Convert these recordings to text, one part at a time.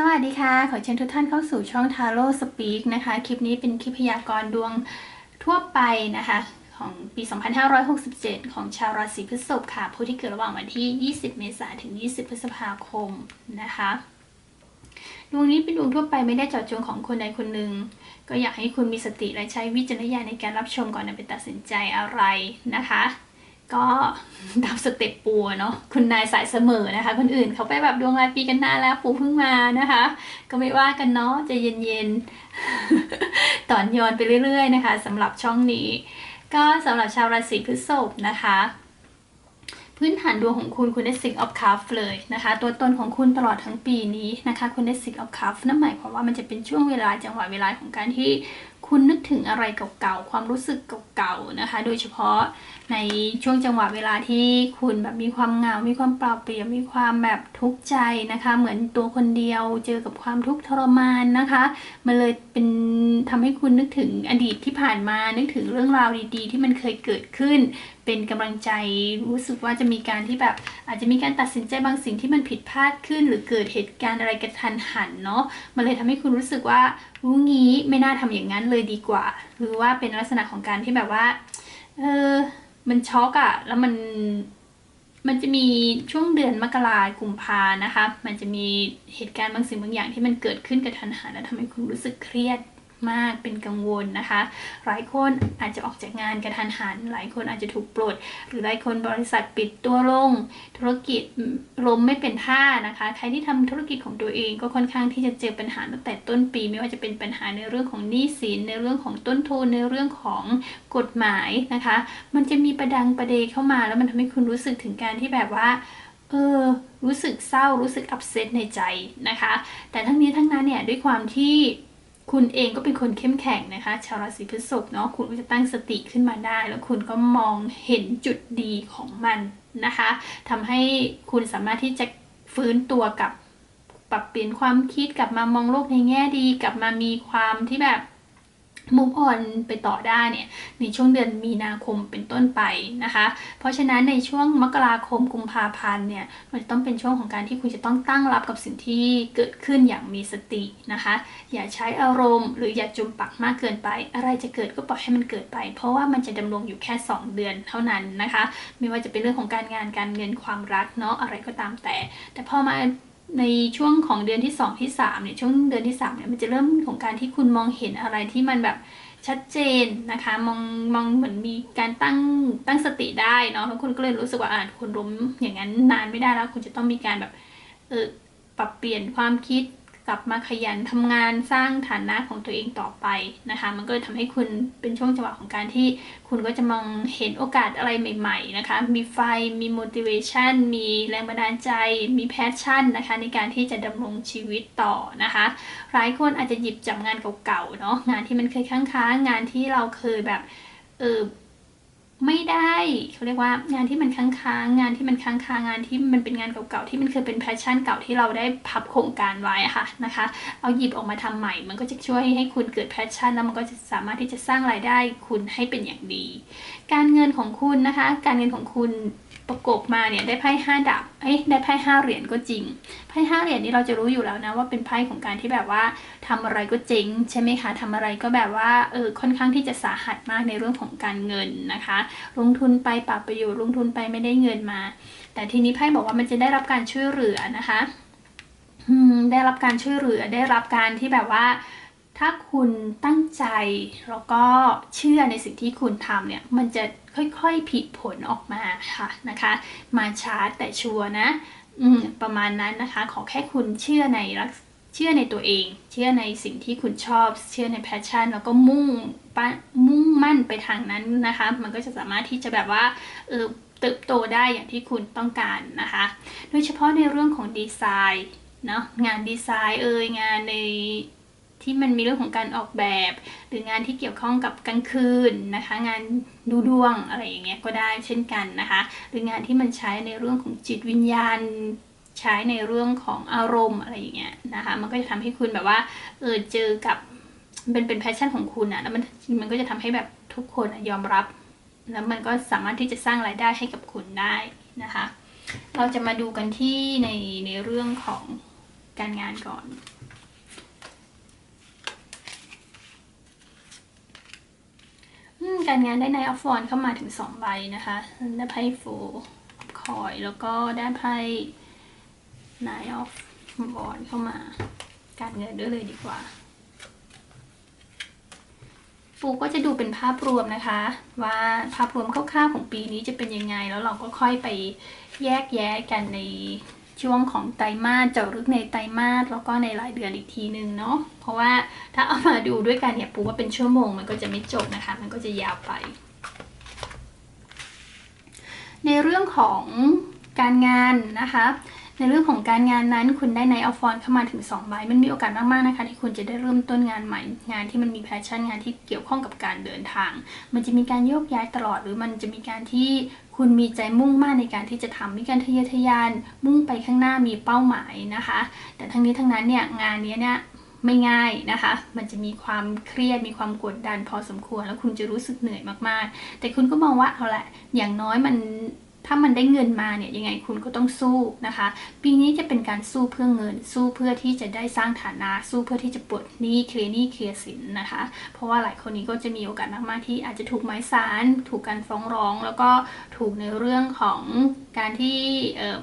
สวัสดีค่ะ ขอเชิญทุกท่านเข้าสู่ช่อง Taro Speak นะคะ คลิปนี้เป็นคลิปพยากรณ์ดวงทั่วไปนะคะ ของปี 2567 ของชาวราศีพฤษภค่ะ ผู้ที่เกิดระหว่างวันที่ 20 เมษายนถึง 20 พฤษภาคมนะคะ ดวงนี้เป็นดวงทั่วไปไม่ได้เจาะจงของคนใดคนหนึ่ง ก็อยากให้คุณมีสติและใช้วิจารณญาณในการรับชมก่อนนำไปตัดสินใจอะไรนะคะ ก็ตามสเต็ปปูอะเนาะคุณนายสายเสมอนะคะ คนอื่นเขาไปแบบดวงรายปีกันนานแล้วปูเพิ่งมานะคะ ก็ไม่ว่ากันเนาะใจะเย็นๆตอนย้อนไปเรื่อย ๆ นะคะสำหรับช่องนี้ ก็สำหรับชาวราศีพฤษภนะคะ พื้นฐานดวงของคุณคุณได้ Six of Cups เลยนะคะ ตัวตนของคุณตลอดทั้งปีนี้นะคะ คุณได้ Six of Cups นั่นหมายความว่ามันจะเป็นช่วงเวลาจังหวะเวลาของการที่คุณนึกถึงอะไรเก่าๆความรู้สึกเก่าๆนะคะ โดยเฉพาะ ในช่วงจังหวะเวลาที่คุณแบบมีความเหงา มีความเปล่าเปลี่ยว มีความแบบทุกข์ใจนะคะ เหมือนตัวคนเดียวเจอกับความทุกข์ทรมานนะคะ มันเลยเป็นทำให้คุณนึกถึงอดีตที่ผ่านมา นึกถึงเรื่องราวดีๆ ที่มันเคยเกิดขึ้น เป็นกำลังใจรู้สึกว่าจะมีการที่แบบอาจจะมีการตัดสินใจบางสิ่งที่มันผิดพลาดขึ้น หรือเกิดเหตุการณ์อะไรกระทันหันเนาะ มันเลยทำให้คุณรู้สึกว่ารู้งี้ไม่น่าทำอย่างนั้นเลยดีกว่า หรือว่าเป็นลักษณะของการที่แบบว่า เออ มันช็อกอะแล้วมันมันจะมีช่วงเดือนมกรากุมภานะคะ มันจะมีเหตุการณ์บางสิ่งบางอย่างที่มันเกิดขึ้นกับทันหันแล้วทำให้คุณรู้สึกเครียด มากเป็นกังวลนะคะ หลายคนอาจจะออกจากงานกระทันหัน หลายคนอาจจะถูกปลด หรือหลายคนบริษัทปิดตัวลง ธุรกิจล้มไม่เป็นท่านะคะ ใครที่ทำธุรกิจของตัวเองก็ค่อนข้างที่จะเจอปัญหาตั้งแต่ต้นปี ไม่ว่าจะเป็นปัญหาในเรื่องของหนี้สินในเรื่องของต้นทุนในเรื่องของกฎหมายนะคะ มันจะมีประดังประเดเข้ามา แล้วมันทำให้คุณรู้สึกถึงการที่แบบว่าเออรู้สึกเศร้ารู้สึกอับเซตในใจนะคะ แต่ทั้งนี้ทั้งนั้นเนี่ยด้วยความที่ คุณเองก็เป็นคนเข้มแข็งนะคะ ชาวราศีพฤษภเนาะคุณก็จะตั้งสติขึ้นมาได้ แล้วคุณก็มองเห็นจุดดีของมันนะคะทำให้คุณสามารถที่จะฟื้นตัวกับปรับเปลี่ยนความคิดกลับมามองโลกในแง่ดี กลับมามีความที่แบบ มุมอ่อนไปต่อได้เนี่ยในช่วงเดือนมีนาคมเป็นต้นไปนะคะ เพราะฉะนั้นในช่วงมกราคมกุมภาพันธ์เนี่ยมันต้องเป็นช่วงของการที่คุณจะต้องตั้งรับกับสิ่งที่เกิดขึ้นอย่างมีสตินะคะ อย่าใช้อารมณ์ หรืออย่าจุมปักมากเกินไป อะไรจะเกิดก็ปล่อยให้มันเกิดไป เพราะว่ามันจะดำรงอยู่แค่ 2 เดือนเท่านั้นนะคะ ไม่ว่าจะเป็นเรื่องของการงานการเงินความรักเนาะอะไรก็ตามแต่ แต่พอมา ในช่วงของเดือนที่ 2 ที่3เนี่ยช่วงเดือนที่3เนี่ยมันจะเริ่มของการที่คุณมองเห็นอะไรที่มันแบบชัดเจนนะคะมองมองเหมือนมีการตั้งตั้งสติได้เนาะแล้วคุณก็เลยรู้สึกว่าอ่าคุณล้มอย่างนั้นนานไม่ได้แล้ว คุณจะต้องมีการแบบเออปรับเปลี่ยนความคิด กลับมาขยันทำงานสร้างฐานะของตัวเองต่อไปนะคะ มันก็เลยทำให้คุณเป็นช่วงจังหวะของการที่คุณก็จะมองเห็นโอกาสอะไรใหม่ ๆนะคะ มีไฟมี motivation มีแรงบันดาลใจ มี passion นะคะ ในการที่จะดำรงชีวิตต่อนะคะหลายคนอาจจะหยิบจับงานเก่าๆเนาะงานที่มันเคยค้างๆงานที่เราเคยแบบเออ ไม่ได้เขาเรียกว่างานที่มันค้างค้างงานที่มันค้างค้างงานที่มันเป็นงานเก่าๆที่มันเคยเป็นแพชชั่นเก่าที่เราได้พับโครงการไว้ค่ะนะคะ เอาหยิบออกมาทำใหม่ มันก็จะช่วยให้คุณเกิดแพชชั่นแล้วมันก็จะสามารถที่จะสร้างรายได้คุณให้เป็นอย่างดี การเงินของคุณนะคะ การเงินของคุณประกบมาเนี่ยได้ไพ่ห้าดาบเอ้ยได้ไพ่ห้าเหรียญก็จริง ไพ่ห้าเหรียญนี่เราจะรู้อยู่แล้วนะว่าเป็นไพ่ของการที่แบบว่าทำอะไรก็เจ๊งใช่ไหมคะทำอะไรก็แบบว่าเออค่อนข้างที่จะสาหัสมากในเรื่องของการเงินนะคะ ลงทุนไปปรับประโยชน์ลงทุนไปไม่ได้เงินมา แต่ทีนี้ไพ่บอกว่ามันจะได้รับการช่วยเหลือนะคะได้รับการช่วยเหลือได้รับการที่แบบว่า ถ้าคุณตั้งใจแล้วก็เชื่อในสิ่งที่คุณทำเนี่ย มันจะค่อยๆผิดผลออกมาค่ะนะคะ มาช้าแต่ชัวร์นะประมาณนั้นนะคะ ขอแค่คุณเชื่อในรักเชื่อในตัวเอง เชื่อในสิ่งที่คุณชอบ เชื่อในแพชชั่น แล้วก็มุ่งมุ่งมั่นไปทางนั้นนะคะ มันก็จะสามารถที่จะแบบว่าเออเติบโตได้อย่างที่คุณต้องการนะคะ โดยเฉพาะในเรื่องของดีไซน์เนาะงานดีไซน์เอ่ยงานใน ที่มันมีเรื่องของการออกแบบ หรืองานที่เกี่ยวข้องกับกลางคืนนะคะ งานดูดวงอะไรอย่างเงี้ยก็ได้เช่นกันนะคะ หรืองานที่มันใช้ในเรื่องของจิตวิญญาณใช้ในเรื่องของอารมณ์อะไรอย่างเงี้ยนะคะมันก็จะทำให้คุณแบบว่าเออเจอกับเป็นเป็นแพชชั่นของคุณอะแล้วมันมันก็จะทำให้แบบทุกคนยอมรับ แล้วมันก็สามารถที่จะสร้างรายได้ให้กับคุณได้นะคะ เราจะมาดูกันที่ในในเรื่องของการงานก่อน อืม การงานได้ในออฟฟอนเข้ามาถึงสองใบนะคะได้ไพ่ฟูคอยแล้วก็ได้ไพ่นายออฟบอลเข้ามา การเงินด้วยเลยดีกว่าปูก็จะดูเป็นภาพรวมนะคะ ว่าภาพรวมคร่าวๆของปีนี้จะเป็นยังไง แล้วเราก็ค่อยไปแยกแยะกันใน ช่วงของไตรมาสเจาะลึกในไตรมาสแล้วก็ในรายเดือนอีกทีนึงเนาะเพราะว่าถ้าเอามาดูด้วยกันเนี่ยปูว่าเป็นชั่วโมงมันก็จะไม่จบนะคะ มันก็จะยาวไป ในเรื่องของการงานนะคะ ในเรื่องของการงานนั้นคุณได้ในออฟฟอนเข้ามาถึง2ใบมันมีโอกาสมากๆนะคะที่คุณจะได้เริ่มต้นงานใหม่ งานที่มันมีแพชชั่นงานที่เกี่ยวข้องกับการเดินทาง มันจะมีการโยกย้ายตลอด หรือมันจะมีการที่คุณมีใจมุ่งมั่นในการที่จะทำมีการทะเยอทะยาน มุ่งไปข้างหน้ามีเป้าหมายนะคะ แต่ทั้งนี้ทั้งนั้นเนี่ยงานนี้เนี่ยไม่ง่ายนะคะ มันจะมีความเครียด มีความกดดันพอสมควร แล้วคุณจะรู้สึกเหนื่อยมากๆ แต่คุณก็มองว่าเอาละ อย่างน้อยมัน ถ้ามันได้เงินมาเนี่ยยังไงคุณก็ต้องสู้นะคะ ปีนี้จะเป็นการสู้เพื่อเงิน สู้เพื่อที่จะได้สร้างฐานะ สู้เพื่อที่จะปลดหนี้เคลียร์หนี้เคลียร์สินนะคะ เพราะว่าหลายคนนี้ก็จะมีโอกาสมากๆที่อาจจะถูกหมายสาร ถูกการฟ้องร้อง แล้วก็ถูกในเรื่องของการที่เออ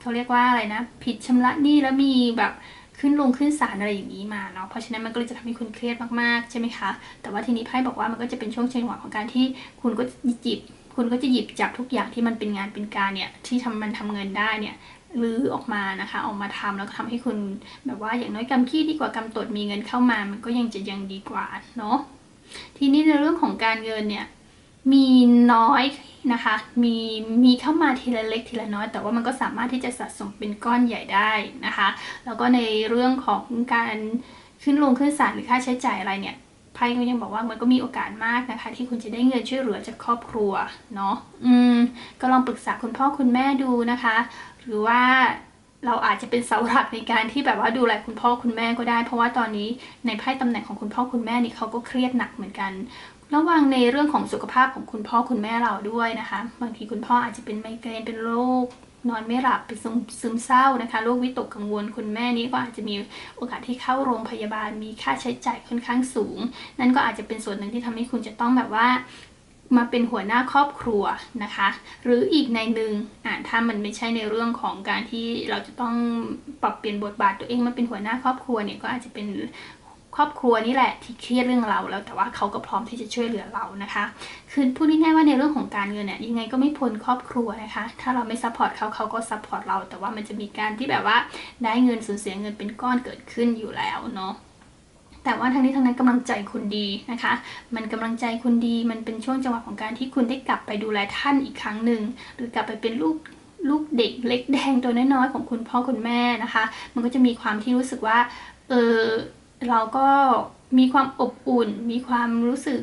เขาเรียกว่าอะไรนะ ผิดชำระหนี้แล้วมีแบบขึ้นลงขึ้นศาลอะไรอย่างนี้มาเนาะ เพราะฉะนั้นมันก็เลยจะทำให้คุณเครียดมากๆใช่ไหมคะ แต่ว่าทีนี้ไพ่บอกว่ามันก็จะเป็นช่วงจังหวะของการที่คุณก็หยิบ คุณก็จะหยิบจับทุกอย่างที่มันเป็นงานเป็นการเนี่ยที่ทำมันทำเงินได้เนี่ยรื้อออกมานะคะออกมาทำแล้วก็ทำให้คุณแบบว่าอย่างน้อยกำขี้ดีกว่ากำตดมีเงินเข้ามา มันก็ยังจะยังดีกว่าเนาะทีนี้ในเรื่องของการเงินเนี่ยมีน้อยนะคะมีมีเข้ามาทีละเล็กทีละน้อย แต่ว่ามันก็สามารถที่จะสะสมเป็นก้อนใหญ่ได้นะคะ แล้วก็ในเรื่องของการขึ้นลงขึ้นศาลหรือค่าใช้จ่ายอะไรเนี่ย ไพ่ก็ยังบอกว่ามันก็มีโอกาสมากนะคะ ที่คุณจะได้เงินช่วยเหลือจากครอบครัวเนาะอืมก็ลองปรึกษาคุณพ่อคุณแม่ดูนะคะ หรือว่าเราอาจจะเป็นเสาหลักในการที่แบบว่าดูแลคุณพ่อคุณแม่ก็ได้ เพราะว่าตอนนี้ในไพ่ตำแหน่งของคุณพ่อคุณแม่นี่เขาก็เครียดหนักเหมือนกัน ระวังในเรื่องของสุขภาพของคุณพ่อคุณแม่เราด้วยนะคะ บางทีคุณพ่ออาจจะเป็นไมเกรนเป็นโรค นอนไม่หลับเป็นซึมเศร้านะคะโรควิตกกังวลคุณแม่นี้ก็อาจจะมีโอกาสที่เข้าโรงพยาบาลมีค่าใช้จ่ายค่อนข้างสูง นั่นก็อาจจะเป็นส่วนหนึ่งที่ทำให้คุณจะต้องแบบว่ามาเป็นหัวหน้าครอบครัวนะคะ หรืออีกในหนึ่งอ่าถ้ามันไม่ใช่ในเรื่องของการที่เราจะต้องปรับเปลี่ยนบทบาทตัวเองมาเป็นหัวหน้าครอบครัวเนี่ยก็อาจจะเป็น ครอบครัวนี่แหละที่เครียดเรื่องเราแล้ว แต่ว่าเขาก็พร้อมที่จะช่วยเหลือเรานะคะ คือพูดง่ายๆว่าในเรื่องของการเงินเนี่ยยังไงก็ไม่พ้นครอบครัวนะคะ ถ้าเราไม่ซัพพอร์ตเขาเขาก็ซัพพอร์ตเรา แต่ว่ามันจะมีการที่แบบว่าได้เงินสูญเสียเงินเป็นก้อนเกิดขึ้นอยู่แล้วเนาะแต่ว่าทั้งนี้ทั้งนั้นกำลังใจคุณดีนะคะ มันกำลังใจคุณดี มันเป็นช่วงจังหวะของการที่คุณได้กลับไปดูแลท่านอีกครั้งหนึ่ง หรือกลับไปเป็นลูกลูกเด็กเล็กแดงตัวน้อยๆของคุณพ่อคุณแม่นะคะ มันก็จะมีความที่รู้สึกว่า เออ เราก็มีความอบอุ่น มีความรู้สึก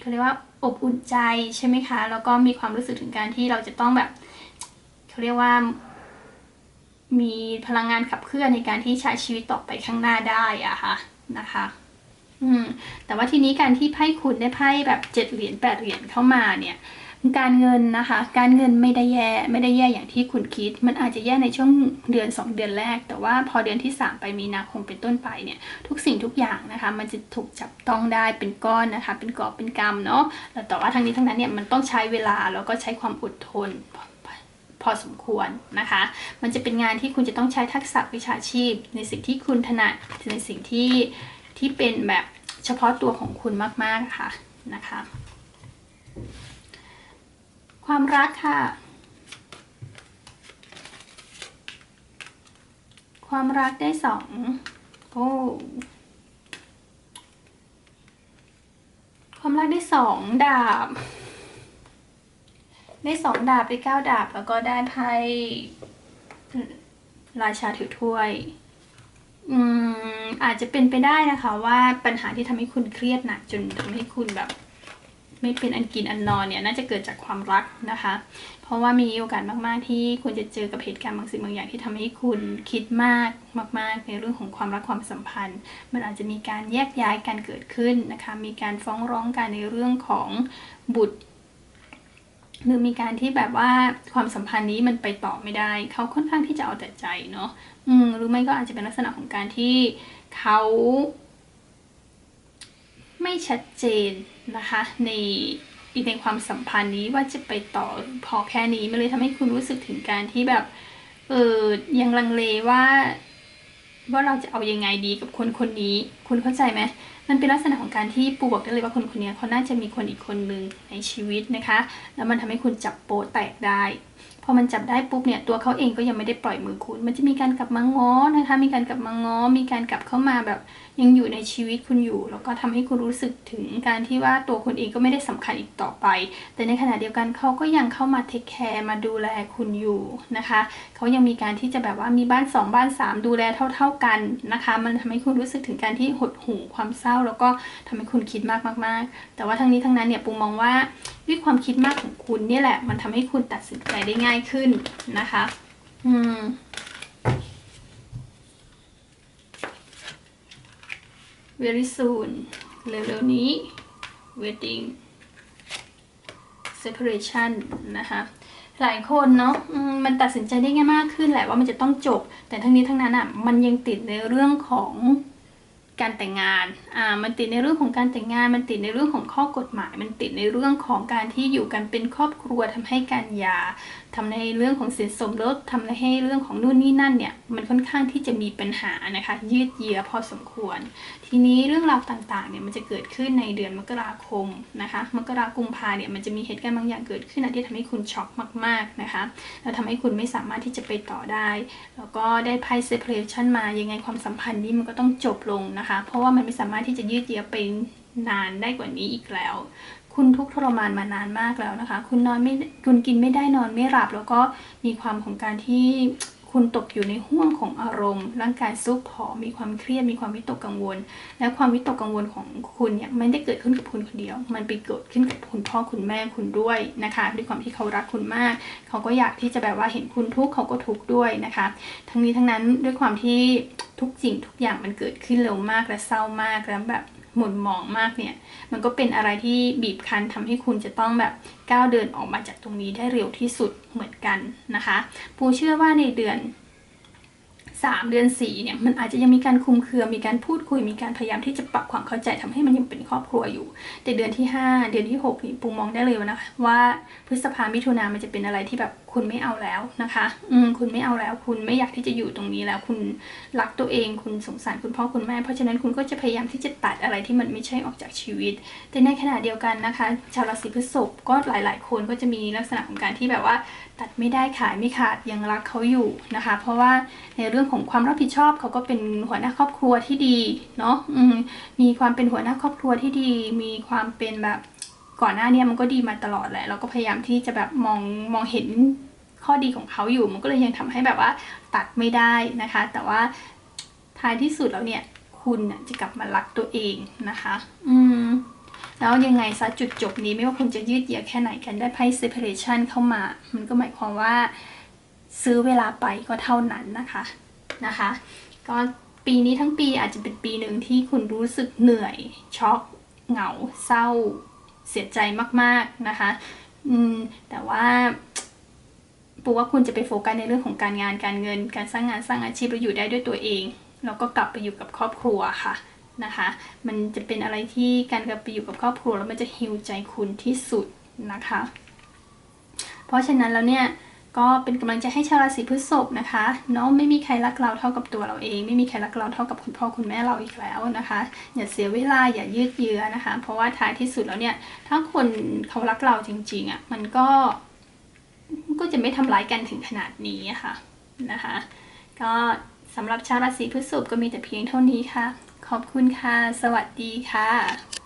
เขาเรียกว่าอบอุ่นใจใช่ไหมคะ แล้วก็มีความรู้สึกถึงการที่เราจะต้องแบบเขาเรียกว่า มีพลังงานขับเคลื่อนในการที่ใช้ชีวิตต่อไปข้างหน้าได้อะค่ะนะคะ อืมแต่ว่าทีนี้การที่ไพ่คุณได้ไพ่แบบเจ็ดเหรียญแปดเหรียญเข้ามาเนี่ย การเงินนะคะ การเงินไม่ได้แย่ไม่ได้แย่อย่างที่คุณคิด มันอาจจะแย่ในช่วงเดือน 2 เดือนแรก แต่ว่าพอเดือนที่ 3 ไปมีนาคมเป็นต้นไปเนี่ยทุกสิ่งทุกอย่างนะคะ มันจะถูกจับต้องได้เป็นก้อนนะคะ เป็นกอบเป็นกำเนาะแต่ว่าทั้งนี้ทั้งนั้นเนี่ยมันต้องใช้เวลาแล้วก็ใช้ความอดทนพอสมควรนะคะ มันจะเป็นงานที่คุณจะต้องใช้ทักษะวิชาชีพ ในสิ่งที่คุณถนัดในสิ่งที่ที่เป็นแบบเฉพาะตัวของคุณมากๆค่ะนะคะ ความรักค่ะ ความรักได้สองโอ้ความรักได้สองดาบ ได้สองดาบได้เก้าดาบแล้วก็ได้ไพ่ราชาถือถ้วย อืมอาจจะเป็นไปได้นะคะว่าปัญหาที่ทำให้คุณเครียดหนักจนทำให้คุณแบบ ไม่เป็นอันกินอันนอนเนี่ยน่าจะเกิดจากความรักนะคะ เพราะว่ามีโอกาสมาก ๆ ที่คุณจะเจอกับเหตุการณ์บางสิ่งบางอย่างที่ทำให้คุณคิดมากมาก ๆ ในเรื่องของความรักความสัมพันธ์ มันอาจจะมีการแยกย้ายกันเกิดขึ้นนะคะ มีการฟ้องร้องกันในเรื่องของบุตรหรือมีการที่แบบว่าความสัมพันธ์นี้มันไปต่อไม่ได้ เขาค่อนข้างที่จะเอาแต่ใจเนาะอืมหรือไม่ก็อาจจะเป็นลักษณะของการที่เขา ไม่ชัดเจนนะคะ ในในความสัมพันธ์นี้ว่าจะไปต่อพอแค่นี้มันเลยทำให้คุณรู้สึกถึงการที่แบบเออยังลังเลว่า ว่าเราจะเอายังไงดีกับคนคนนี้ คุณเข้าใจไหม มันเป็นลักษณะของการที่ปูบอกได้เลยว่าคนคนนี้เขาน่าจะมีคนอีกคนหนึ่งในชีวิตนะคะ แล้วมันทำให้คุณจับโปะแตกได้ พอมันจับได้ปุ๊บเนี่ยตัวเขาเองก็ยังไม่ได้ปล่อยมือคุณ มันจะมีการกลับมาง้อนะคะ มีการกลับมาง้อ มีการกลับเข้ามาแบบยังอยู่ในชีวิตคุณอยู่ แล้วก็ทำให้คุณรู้สึกถึงการที่ว่าตัวคุณเองก็ไม่ได้สำคัญอีกต่อไป แต่ในขณะเดียวกันเขาก็ยังเข้ามาเทคแคร์มาดูแลคุณอยู่นะคะเขายังมีการที่จะแบบว่ามีบ้านสองบ้านสามดูแลเท่า ๆกันนะคะ มันทำให้คุณรู้สึกถึงการที่หดหู่ความเศร้าแล้วก็ทำให้คุณคิดมากมากๆ แต่ว่าทั้งนี้ทั้งนั้นเนี่ยปูมองว่าด้วยความคิดมากของคุณเนี่ยแหละ มันทำให้คุณตัดสินใจได้ง่ายขึ้นนะคะ อืม very soon เร็วๆนี้ wedding separation นะคะหลายคนเนาะมมันตัดสินใจได้ง่ายมากขึ้นแหละว่ามันจะต้องจบ แต่ทั้งนี้ทั้งนั้นอะมันยังติดในเรื่องของ การแต่งงาน อ่า มันติดในเรื่องของการแต่งงาน มันติดในเรื่องของข้อกฎหมาย มันติดในเรื่องของการที่อยู่กันเป็นครอบครัวทำให้การหย่าทำในเรื่องของสินสมรสทำให้เรื่องของนู่นนี่นั่นเนี่ยมันค่อนข้างที่จะมีปัญหานะคะยืดเยื้อพอสมควร ทีนี้เรื่องราวต่างๆเนี่ยมันจะเกิดขึ้นในเดือนมกราคมนะคะมกราคมพาเนี่ยมันจะมีเหตุการณ์บางอย่างเกิดขึ้นที่ทำให้คุณช็อกมากๆนะคะแล้วทำให้คุณไม่สามารถที่จะไปต่อได้ แล้วก็ได้ไพ่ separation มายังไงความสัมพันธ์นี้มันก็ต้องจบลงนะคะ เพราะว่ามันไม่สามารถที่จะยืดเยื้อไปนานได้กว่านี้อีกแล้ว คุณทุกข์ทรมานมานานมากแล้วนะคะ คุณนอนไม่คุณกินไม่ได้นอนไม่หลับ แล้วก็มีความของการที่คุณตกอยู่ในห่วงของอารมณ์ ร่างกายซุบผอมมีความเครียดมีความวิตกกังวล และความวิตกกังวลของคุณเนี่ยไม่ได้เกิดขึ้นกับคุณคนเดียว มันไปเกิดขึ้นกับคุณพ่อคุณแม่คุณด้วยนะคะด้วยความที่เขารักคุณมาก เขาก็อยากที่จะแบบว่าเห็นคุณทุกข์เขาก็ทุกข์ด้วยนะคะ ทั้งนี้ทั้งนั้นด้วยความที่ทุกสิ่งทุกอย่างมันเกิดขึ้นเร็วมากและเศร้ามากแล้วแบบ หม่นหมองมากเนี่ย มันก็เป็นอะไรที่บีบคั้นทำให้คุณจะต้องแบบก้าวเดินออกมาจากตรงนี้ได้เร็วที่สุดเหมือนกันนะคะ ปูเชื่อว่าในเดือน 3 เดือน4เนี่ยมันอาจจะยังมีการคุมเครือมีการพูดคุยมีการพยายามที่จะปรับความเข้าใจทำให้มันยังเป็นครอบครัวอยู่ แต่เดือนที่ 5 เดือนที่6นี่ปูมองได้เลยนะคะว่าพฤษภามิถุนามันจะเป็นอะไรที่แบบคุณไม่เอาแล้วนะคะ อืมคุณไม่เอาแล้ว คุณไม่อยากที่จะอยู่ตรงนี้แล้ว คุณรักตัวเอง คุณสงสารคุณพ่อคุณแม่ เพราะฉะนั้นคุณก็จะพยายามที่จะตัดอะไรที่มันไม่ใช่ออกจากชีวิต แต่ในขณะเดียวกันนะคะ ชาวราศีพฤษภก็หลาย ๆ คนก็จะมีลักษณะของการที่แบบว่า ตัดไม่ได้ขายไม่ขาดยังรักเขาอยู่นะคะ เพราะว่าในเรื่องของความรับผิดชอบเขาก็เป็นหัวหน้าครอบครัวที่ดีเนาะ อืมมีความเป็นหัวหน้าครอบครัวที่ดี มีความเป็นแบบ ก่อนหน้านี้มันก็ดีมาตลอดแหละเราก็พยายามที่จะแบบมองมองเห็นข้อดีของเขาอยู่ มันก็เลยยังทำให้แบบว่าตัดไม่ได้นะคะ แต่ว่าท้ายที่สุดแล้วเนี่ย คุณจะกลับมารักตัวเองนะคะ อืมแล้วยังไงซะจุดจบนี้ไม่ว่าคุณจะยืดเยื้อแค่ไหนกันได้ไพ่ separation เข้ามา มันก็หมายความว่าซื้อเวลาไปก็เท่านั้นนะคะนะคะ ก็ปีนี้ทั้งปีอาจจะเป็นปีหนึ่งที่คุณรู้สึกเหนื่อยช็อกเหงาเศร้า เสียใจมากๆนะคะ อืม แต่ว่าปูว่าคุณจะไปโฟกัสในเรื่องของการงานการเงิน การสร้างงานสร้างอาชีพแล้วอยู่ได้ด้วยตัวเองแล้วก็กลับไปอยู่กับครอบครัวค่ะนะคะ มันจะเป็นอะไรที่การกลับไปอยู่กับครอบครัวแล้วมันจะฮิวใจคุณที่สุดนะคะ เพราะฉะนั้นแล้วเนี่ย ก็เป็นกำลังใจให้ชาวราศีพฤษภนะคะเนาะไม่มีใครรักเราเท่ากับตัวเราเอง ไม่มีใครรักเราเท่ากับคุณพ่อคุณแม่เราอีกแล้วนะคะ อย่าเสียเวลาอย่ายืดเยื้อนะคะ เพราะว่าท้ายที่สุดแล้วเนี่ยถ้าคนเขารักเราจริงๆอะ่ะมันก็ก็จะไม่ทำร้ายกันถึงขนาดนี้ค่ะนะคะ ก็สำหรับชาวราศีพฤษภก็มีแต่เพียงเท่านี้ค่ะ ขอบคุณค่ะ สวัสดีค่ะ